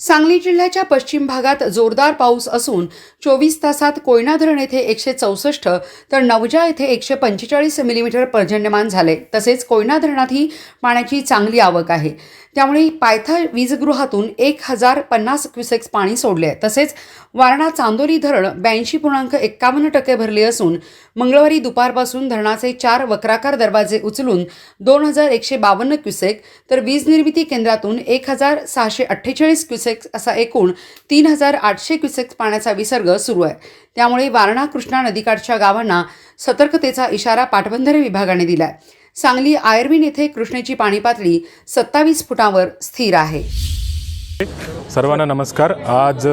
सांगली जिल्ह्याच्या पश्चिम भागात जोरदार पाऊस असून चोवीस तासात कोयना धरण येथे एकशे चौसष्ट तर नवजा येथे एकशे पंचेचाळीस मिलीमीटर पर्जन्यमान झाले. तसेच कोयना धरणातही पाण्याची चांगली आवक आहे. त्यामुळे पायथा वीजगृहातून एक हजार पन्नास क्युसेक्स पाणी सोडले आहे. तसेच वारणा चांदोली धरण ब्याऐंशी पूर्णांक एक्कावन्न टक्के भरले असून मंगळवारी दुपारपासून धरणाचे चार वक्राकार दरवाजे उचलून दोन हजार एकशे बावन्न क्युसेक तर वीज निर्मिती केंद्रातून एक हजार सहाशे अठ्ठेचाळीस क्युसेक्स असा एकूण तीन हजार आठशे क्युसेक्स पाण्याचा विसर्ग सुरू आहे. त्यामुळे वारणा कृष्णा नदीकाठच्या गावांना सतर्कतेचा इशारा पाटबंधारे विभागाने दिलाय. सांगली आयर्विन येथे कृष्णेची पाणी पातळी सत्तावीस फुटावर स्थिर आहे. सर्वांना नमस्कार. आज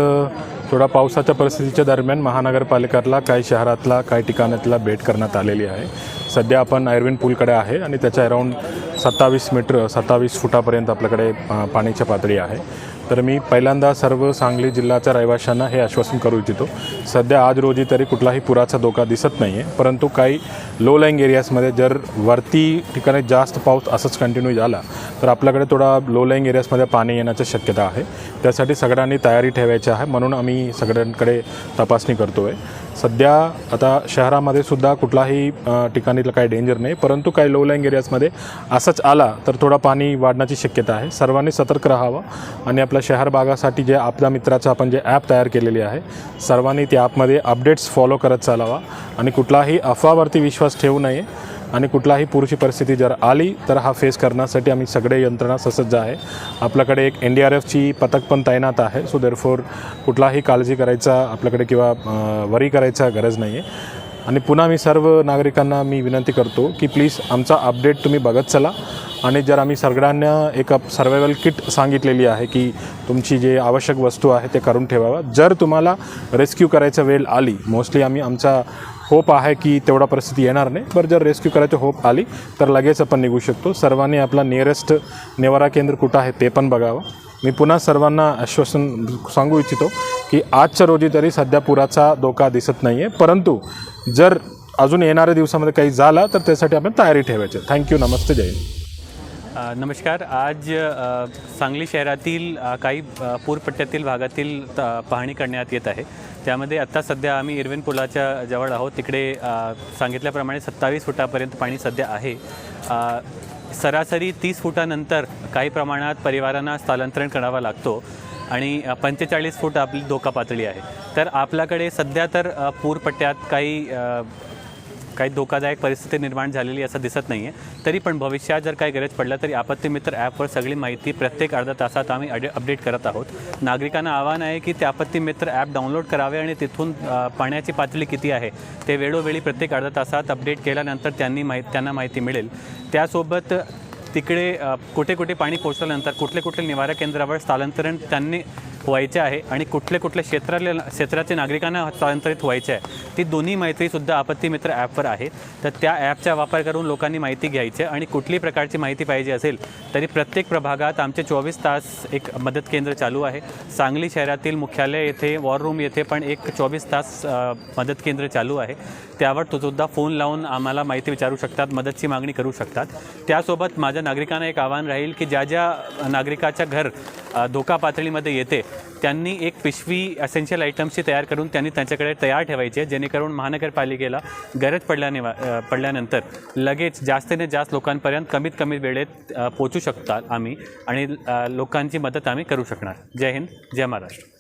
थोडा पावसाच्या परिस्थितीच्या दरम्यान महानगरपालिकेला काही शहरातला काही ठिकाणातला भेट करण्यात आलेली आहे. सध्या आपण आयर्विन पूलकडे आहे आणि त्याच्या अराऊंड सत्तावीस मीटर सत्तावीस फुटापर्यंत आपल्याकडे पाण्याची पातळी आहे. तर मी पहिल्यांदा सर्व सांगली जिल्ह्याच्या रहिवाशांना हे आश्वासन करू इच्छितो. सध्या आज रोजी तरी कुठलाही पुराचा धोका दिसत नाही आहे परंतु काही लो लाईंग एरियाजमध्ये जर वरती ठिकाणी जास्त पाऊस असंच कंटिन्यू झाला तर आपल्याकडे थोडा लो लाईंग एरियाजमध्ये पाणी येण्याची शक्यता आहे. त्यासाठी सगळ्यांनी तयारी ठेवायची आहे म्हणून आम्ही सगळ्यांकडे तपासणी करतो आहे सध्या आता शहरामध्ये सुद्धा कुठलाही ठिकाणी काही डेंजर नाही परंतु काही लो लाईंग एरियाजमध्ये असंच आला तर थोडा पाणी वाढण्याची शक्यता आहे. सर्वांनी सतर्क राहावं आणि आपल्या शहर भागासाठी जे आपल्या मित्राचं आपण जे ॲप तयार केलेली आहे सर्वांनी त्या ॲपमध्ये अपडेट्स फॉलो करत चालावा आणि कुठलाही अफवावरती विश्वास ठेवू नये. आणि कुठलाही पुरुषी परिस्थिती जर आली तर हा फेस करण्यासाठी आम्ही सगळे यंत्रणा ससज्ज आहे. आपल्याकडे एक एन डी आर एफची पथक पण तैनात आहे सो देरफोर कुठलाही काळजी करायचा आपल्याकडे किंवा वरी करायचा गरज नाही आहे आणि पुन्हा मी सर्व नागरिकांना मी विनंती करतो की प्लीज आमचा अपडेट तुम्ही बघत चला. आणि जर आम्ही सगळ्यांना एक सर्वायवल किट सांगितलेली आहे की तुमची जे आवश्यक वस्तू आहे ते करून ठेवावा. जर तुम्हाला रेस्क्यू करायचा वेळ आली मोस्टली आम्ही आमचा होप आहे की तेवढा परिस्थिती येणार नाही. बरं जर रेस्क्यू करायची होप आली तर लगेच आपण निघू शकतो. सर्वांनी आपला नियरेस्ट निवारा केंद्र कुठं आहे ते पण बघावं. मी पुन्हा सर्वांना आश्वासन सांगू इच्छितो की आजच्या रोजी तरी सध्या पुराचा धोका दिसत नाही आहे परंतु जर अजून येणाऱ्या दिवसामध्ये काही झाला तर त्यासाठी आपण तयारी ठेवायची. थँक्यू नमस्ते. जय नमस्कार. आज सांगली शहरातील काही पूरपट्ट्यातील भागातील त- पाहणी करण्यात येत आहे. त्यामध्ये आत्ता सध्या आम्ही इरविन पुलाच्या जवळ आहोत. तिकडे सांगितल्याप्रमाणे सत्तावीस फुटापर्यंत पाणी सध्या आहे. सरासरी तीस फुटानंतर काही प्रमाणात परिवारांना स्थलांतरण करावा लागतो आणि पंचेचाळीस फूट आपली धोका पातळी आहे. तर आपल्याकडे सध्या तर पूरपट्ट्यात काही काही धोकादायक परिस्थिती निर्माण झालेली असं दिसत नाही आहे तरी पण भविष्यात जर काही गरज पडलं तरी आपत्ती मित्र ॲपवर सगळी माहिती प्रत्येक अर्धा तासात आम्ही अडे अपडेट करत आहोत. नागरिकांना आव्हान आहे की ते आपत्ती मित्र ॲप डाउनलोड करावे आणि तिथून पाण्याची पातळी किती आहे ते वेळोवेळी प्रत्येक अर्धा तासात अपडेट केल्यानंतर त्यांनी माहि त्यांना माहिती मिळेल. त्यासोबत तिकडे कुठे कुठे पाणी पोचल्यानंतर कुठले कुठले निवारा केंद्रावर स्थलांतरण त्यांनी व्हायचे आहे आणि कुठले कुठले क्षेत्रातले क्षेत्राचे नागरिकांना स्थलांतरित व्हायचे आहे. ती दोन्ही माहितीसुद्धा आपत्ती मित्र ॲपवर आहे तर त्या ॲपचा वापर करून लोकांनी माहिती घ्यायची आणि कुठली प्रकारची माहिती पाहिजे असेल तरी प्रत्येक प्रभागात आमचे चोवीस तास एक मदत केंद्र चालू आहे. सांगली शहरातील मुख्यालय येथे वॉर रूम येथे पण एक चोवीस तास मदत केंद्र चालू आहे. त्यावर तो सुद्धा फोन लावून आम्हाला माहिती विचारू शकतात मदतची मागणी करू शकतात. त्यासोबत माझ्या नागरिकांना एक आव्हान राहील की ज्या ज्या नागरिकाच्या घर धोका पातळीमध्ये येते त्यांनी एक पिशवी असेन्शियल आयटम्सची तयार करून त्यांनी त्यांच्याकडे तयार ठेवायची जेणे जेणेकरून महानगरपालिकेला गरज पडल्याने पडल्यानंतर लगेच जास्तीने जास्त लोकांपर्यंत कमीत कमी वेळेत पोचू शकतात आम्ही आणि लोकांची मदत आम्ही करू शकणार. जय हिंद जय महाराष्ट्र.